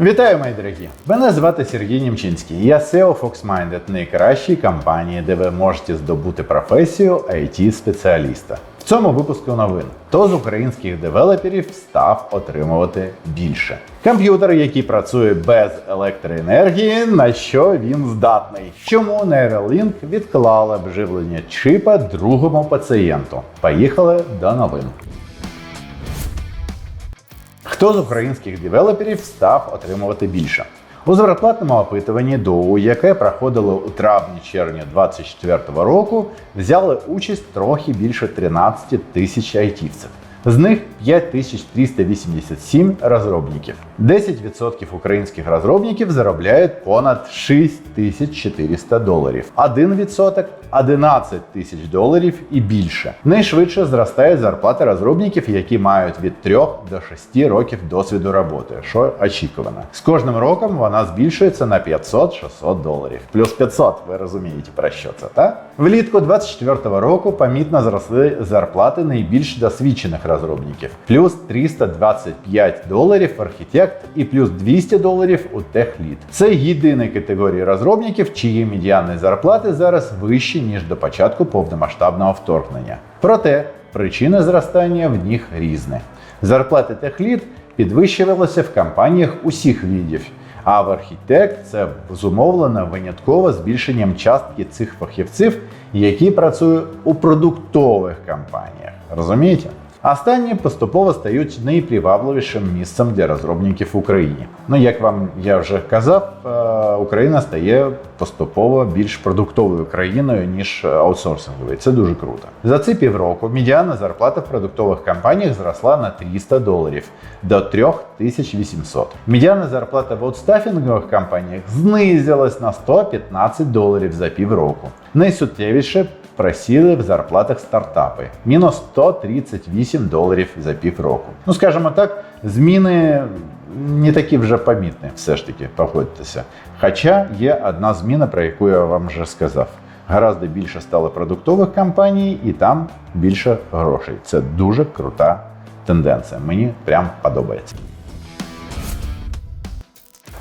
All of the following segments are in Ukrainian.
Вітаю, мої дорогі! Мене звати Сергій Німчинський. Я SEO FoxMinded, найкращій компанії, де ви можете здобути професію it спеціаліста В цьому випуску новин хто з українських девелоперів став отримувати більше. Комп'ютер, який працює без електроенергії, на що він здатний? Чому Neuralink відклала вживлення чипа другому пацієнту? Поїхали до новин. Хто з українських девелоперів став отримувати більше? У зарплатному опитуванні ДОУ, яке проходило у травні-червні 2024 року, взяли участь трохи більше 13 тисяч айтівців. З них 5387 розробників. 10% українських розробників заробляють понад 6400 доларів. 1% 11 тисяч доларів і більше. Найшвидше зростає зарплата розробників, які мають від 3 до 6 років досвіду роботи, що очікувано. З кожним роком вона збільшується на 500-600 доларів. Плюс 500, ви розумієте про що це, так? Влітку 2024 року помітно зросли зарплати найбільш досвідчених розробників. Плюс 325 доларів архітект і плюс 200 доларів у техлід. Це єдина категорія розробників, чиї медіани зарплати зараз вищі, ніж до початку повномасштабного вторгнення. Проте причини зростання в них різні. Зарплати техлід підвищувалися в компаніях усіх видів. А в архітект це зумовлено винятково збільшенням частки цих фахівців, які працюють у продуктових компаніях. Розумієте? Останні поступово стають найпривабливішим місцем для розробників в Україні. Ну як вам я вже казав, е, Україна стає поступово більш продуктовою країною ніж аутсорсинговою. Це дуже круто. За ці півроку медіана зарплата в продуктових компаніях зросла на 300 доларів до 3800. Медіана зарплата в аутстафінгових компаніях знизилась на 115 доларів за півроку. Найсуттєвіше просіли в зарплатах стартапи мінус 138 доларів за півроку. Ну скажімо так, зміни не такі вже помітні, все ж таки, погодьтеся. Хоча є одна зміна, про яку я вам вже сказав. Гораздо більше стало продуктових компаній, і там більше грошей. Це дуже крута тенденція. Мені прям подобається.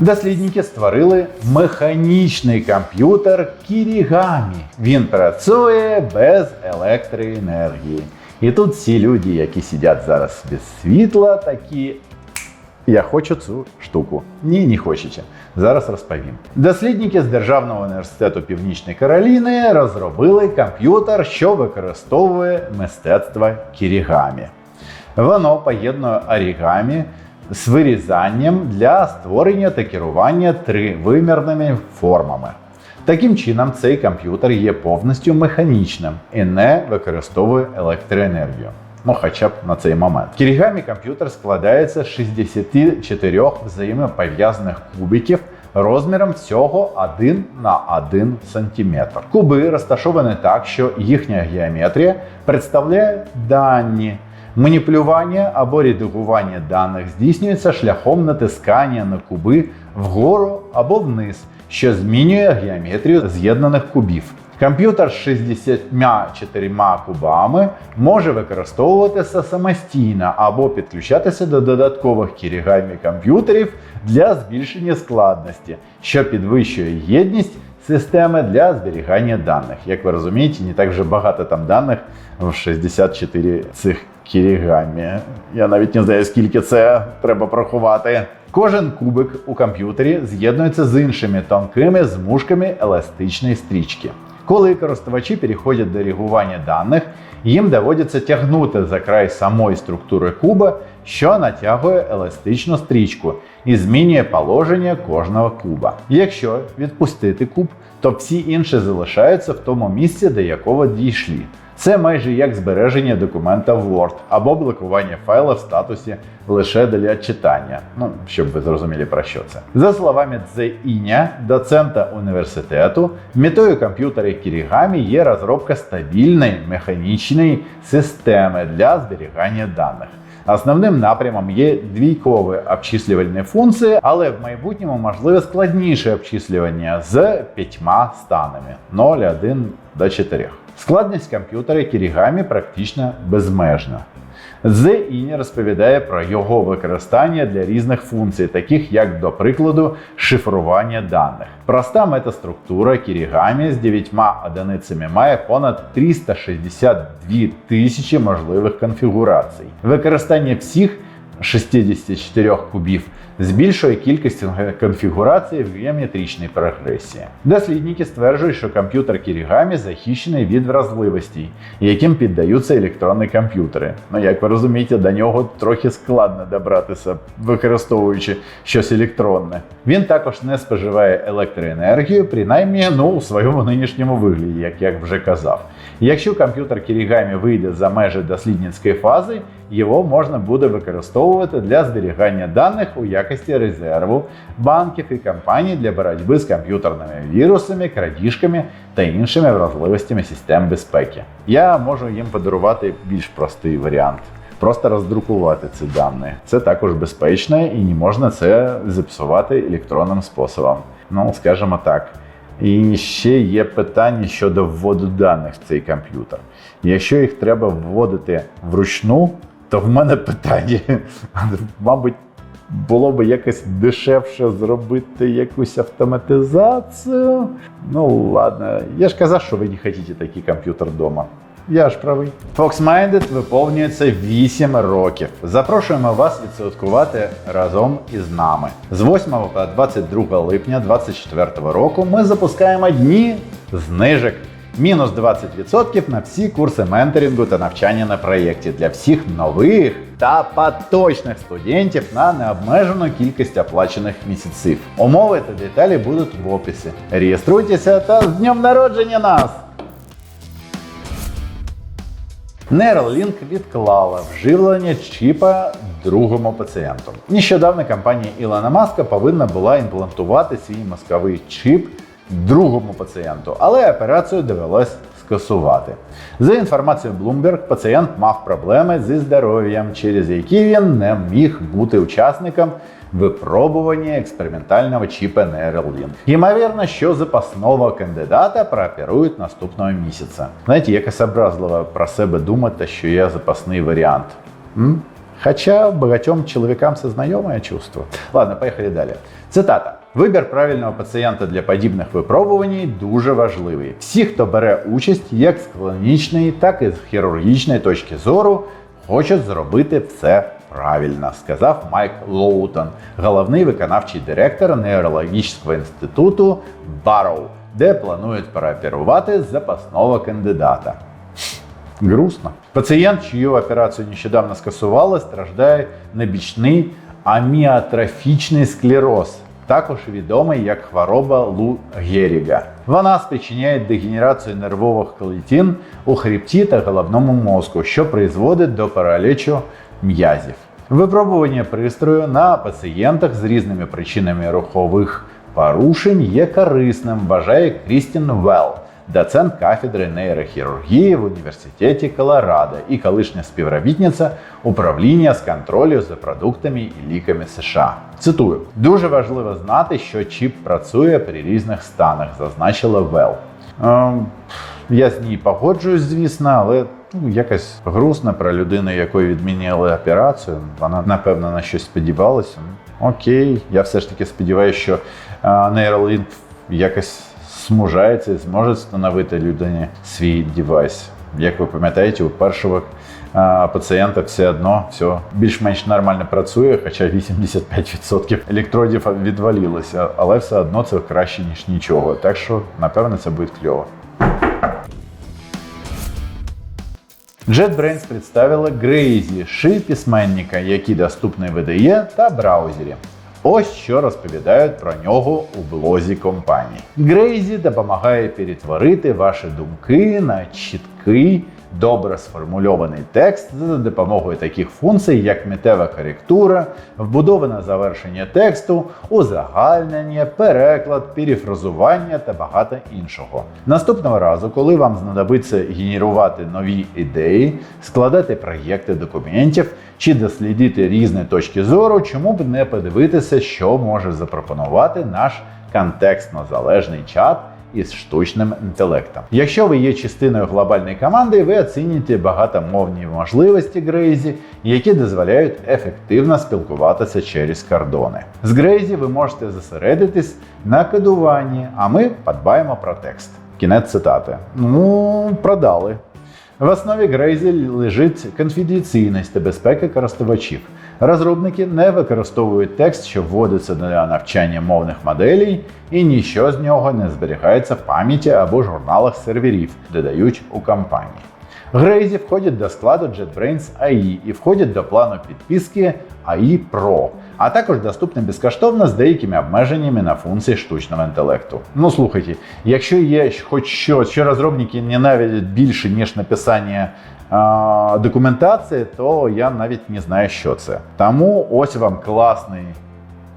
Дослідники створили механічний комп'ютер Кірігамі. Він працює без електроенергії. І тут всі люди, які сидять зараз без світла, такі. Я хочу цю штуку. Ні, не хочете. Зараз розповім. Дослідники з Державного університету Північної Кароліни розробили комп'ютер, що використовує мистецтво кірігамі. Воно поєднує орігамі з вирізанням для створення та керування тривимірними формами. Таким чином, цей комп'ютер є повністю механічним і не використовує електроенергію. Ну, хоча б на цей момент. Кірігамі комп'ютер складається з 64 взаємопов'язаних кубиків розміром всього 1 на 1 см. Куби розташовані так, що їхня геометрія представляє дані. Маніпулювання або редагування даних здійснюється шляхом натискання на куби вгору або вниз, що змінює геометрію з'єднаних кубів. Комп'ютер з 64 кубами може використовуватися самостійно або підключатися до додаткових кірігамі комп'ютерів для збільшення складності, що підвищує єдність системи для зберігання даних. Як ви розумієте, не так вже багато там даних в 64 цих кірігамі. Я навіть не знаю, скільки це треба порахувати. Кожен кубик у комп'ютері з'єднується з іншими тонкими змушками еластичної стрічки. Коли користувачі переходять до регування даних, їм доводиться тягнути за край самої структури куба, що натягує еластичну стрічку і змінює положення кожного куба. Якщо відпустити куб, то всі інші залишаються в тому місці, до якого дійшли. Це майже як збереження документа Word або блокування файла в статусі лише для читання. Ну, щоб ви зрозуміли про що це. За словами Дзе Іня, доцента університету, метою комп'ютера Кірігамі є розробка стабільної механічної системи для зберігання даних. Основним напрямом є двійкові обчислювальні функції, але в майбутньому можливе складніше обчислювання з п'ятьма станами 0, 1 до 4. Складність комп'ютера Кірігамі практично безмежна. Inny розповідає про його використання для різних функцій, таких як, до прикладу, шифрування даних. Проста метаструктура Kirigami з дев'ятьма одиницями має понад 362 тисячі можливих конфігурацій. Використання всіх 64 кубів збільшує кількість конфігурацій в геометричній прогресії. Дослідники стверджують, що комп'ютер Kirigami захищений від вразливостей, яким піддаються електронні комп'ютери. Ну, як ви розумієте, до нього трохи складно добратися, використовуючи щось електронне. Він також не споживає електроенергію, принаймні ну, у своєму нинішньому вигляді, як я вже казав. Якщо комп'ютер Kirigami вийде за межі дослідницької фази, його можна буде використовувати для зберігання даних у якості резерву банків і компаній для боротьби з комп'ютерними вірусами, крадіжками та іншими вразливостями систем безпеки. Я можу їм подарувати більш простий варіант. Просто роздрукувати ці дані. Це також безпечно і не можна це зіпсувати електронним способом. Ну, скажімо так. І ще є питання щодо вводу даних в цей комп'ютер. Якщо їх треба вводити вручну, то в мене питання, мабуть, було б якось дешевше зробити якусь автоматизацію. Ну ладно, я ж казав, що ви не хочете такий комп'ютер вдома. Я ж правий. FoxMinded виповнюється 8 років. Запрошуємо вас відсвяткувати разом із нами. З 8 по 22 липня 2024 року ми запускаємо дні знижок. Мінус 20% на всі курси менторингу та навчання на проєкті для всіх нових та поточних студентів на необмежену кількість оплачених місяців. Умови та деталі будуть в описі. Реєструйтеся та з днем народження нас! Neuralink відклала вживлення чіпа другому пацієнту. Нещодавно компанія Ілона Маска повинна була імплантувати свій мозковий чіп другому пацієнту, але операцію довелось скасувати. За інформацією Bloomberg, пацієнт мав проблеми зі здоров'ям, через які він не міг бути учасником випробування експериментального чіпа Neuralink. Ймовірно, що запасного кандидата прооперують наступного місяця. Знаєте, якось образливо про себе думати, що є запасний варіант. М? Хоча багатьом чоловікам це знайоме чувство. Ладно, поїхали далі. Цитата. Вибір правильного пацієнта для подібних випробувань дуже важливий. Всі, хто бере участь як з клінічної, так і з хірургічної точки зору, хочуть зробити все правильно, сказав Майк Лоутон, головний виконавчий директор нейрологічного інституту Барроу, де планують прооперувати запасного кандидата. Грустно. Пацієнт, чию операцію нещодавно скасували, страждає на бічний аміотрофічний склероз, також відомий як хвороба Лу Геріга. Вона спричиняє дегенерацію нервових клітин у хребті та головному мозку, що призводить до паралічу м'язів. Випробування пристрою на пацієнтах з різними причинами рухових порушень є корисним, вважає Крістін Велл, доцент кафедри нейрохірургії в університеті Колорадо і колишня співробітниця управління з контролю за продуктами і ліками США. Цитую: дуже важливо знати, що чіп працює при різних станах, зазначила Велл. Ем, я з ній погоджуюсь, звісно, але ну, якось грустно про людину, якої відмінили операцію. Вона напевно на щось сподівалася. Ну, Окей, я все ж таки сподіваюся, що е, Neuralink якось смужається і зможе встановити людині свій девайс. Як ви пам'ятаєте, у першого пацієнта все одно все більш-менш нормально працює, хоча 85% електродів відвалилося, але все одно це краще ніж нічого. Так що, напевно, це буде кльово. JetBrains представила Грейзі, ши письменника, який доступний в IDE та браузері. Ось що розповідають про нього у блозі компанії. Грейзі допомагає перетворити ваші думки на чіткий, добре сформульований текст за допомогою таких функцій, як мітева коректура, вбудоване завершення тексту, узагальнення, переклад, перефразування та багато іншого. Наступного разу, коли вам знадобиться генерувати нові ідеї, складати проєкти документів чи дослідити різні точки зору, чому б не подивитися, що може запропонувати наш контекстно залежний чат із штучним інтелектом. Якщо ви є частиною глобальної команди, ви оцінюєте багатомовні можливості Грейзі, які дозволяють ефективно спілкуватися через кордони. З Грейзі ви можете зосередитись на кодуванні, а ми подбаємо про текст. Кінець цитати. Ну, продали. В основі Грейзі лежить конфіденційність та безпека користувачів. Розробники не використовують текст, що вводиться для навчання мовних моделей, і ніщо з нього не зберігається в пам'яті або журналах серверів, додають у компанії. Грейзі входять до складу JetBrains AI і входять до плану підписки AI Pro, а також доступні безкоштовно з деякими обмеженнями на функції штучного інтелекту. Ну слухайте, якщо є хоч щось, що розробники ненавидять більше, ніж написання документації, то я навіть не знаю, що це. Тому ось вам класний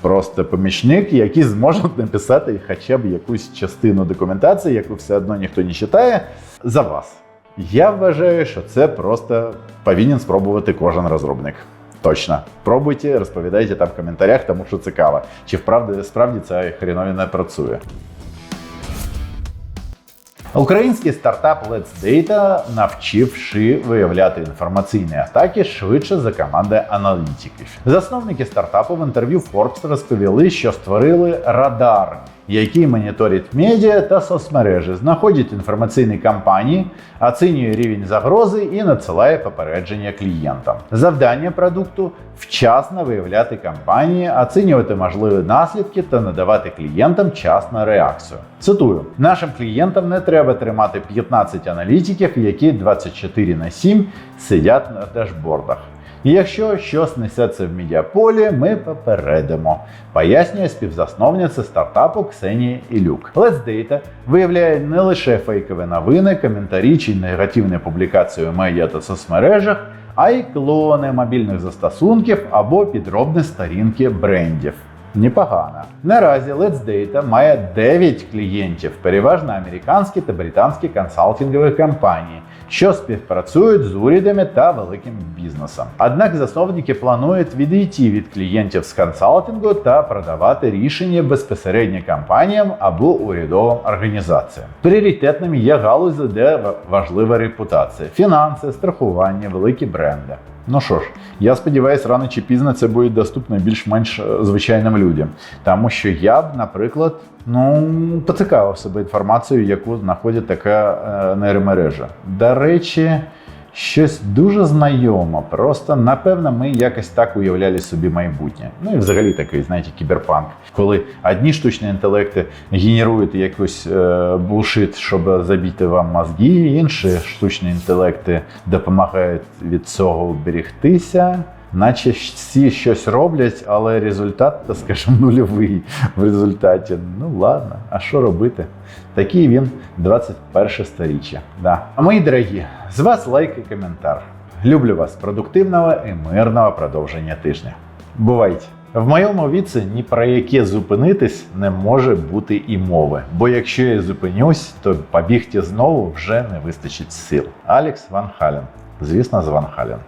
просто помічник, який зможе написати хоча б якусь частину документації, яку все одно ніхто не читає, за вас. Я вважаю, що це просто повинен спробувати кожен розробник. Точно. Пробуйте, розповідайте там в коментарях, тому що цікаво. Чи вправді справді ця хріновина працює. Український стартап Let's Data навчивши виявляти інформаційні атаки швидше за команди аналітиків. Засновники стартапу в інтерв'ю Forbes розповіли, що створили радар, який моніторить медіа та соцмережі, знаходить інформаційні кампанії, оцінює рівень загрози і надсилає попередження клієнтам. Завдання продукту вчасно виявляти кампанії, оцінювати можливі наслідки та надавати клієнтам час на реакцію. Цитую: нашим клієнтам не треба тримати 15 аналітиків, які 24 на 7 сидять на дашбордах. Якщо щось несеться в медіаполі, ми попередимо, пояснює співзасновниця стартапу Ксенія Ілюк. Let's Data виявляє не лише фейкові новини, коментарі чи негативні публікації у медіа та соцмережах, а й клони мобільних застосунків або підробні сторінки брендів. Непогано. Наразі Let's Data має 9 клієнтів, переважно американські та британські консалтингові компанії, що співпрацюють з урядами та великим бізнесом. Однак засновники планують відійти від клієнтів з консалтингу та продавати рішення безпосередньо компаніям або урядовим організаціям. Пріоритетними є галузі, де важлива репутація, фінанси, страхування, великі бренди. Ну що ж, я сподіваюся, рано чи пізно це буде доступно більш-менш е, звичайним людям. Тому що я б, наприклад, ну поцікавив себе інформацією, яку знаходить така е, нейромережа. До речі, щось дуже знайоме. Просто напевно ми якось так уявляли собі майбутнє. Ну і взагалі такий, знаєте, кіберпанк, коли одні штучні інтелекти генерують якийсь е, булшит, щоб забити вам мозги, інші штучні інтелекти допомагають від цього уберегтися. Наче всі щось роблять, але результат, скажімо, нульовий в результаті. Ну ладно, а що робити? Такий він 21 сторіччя. Да. А мої дорогі, з вас лайк і коментар. Люблю вас продуктивного і мирного продовження тижня. Бувайте! В моєму віці ні про яке зупинитись не може бути і мови. Бо якщо я зупинюсь, то побігти знову вже не вистачить сил. Алекс Ван Хален. Звісно, з Ван Хален.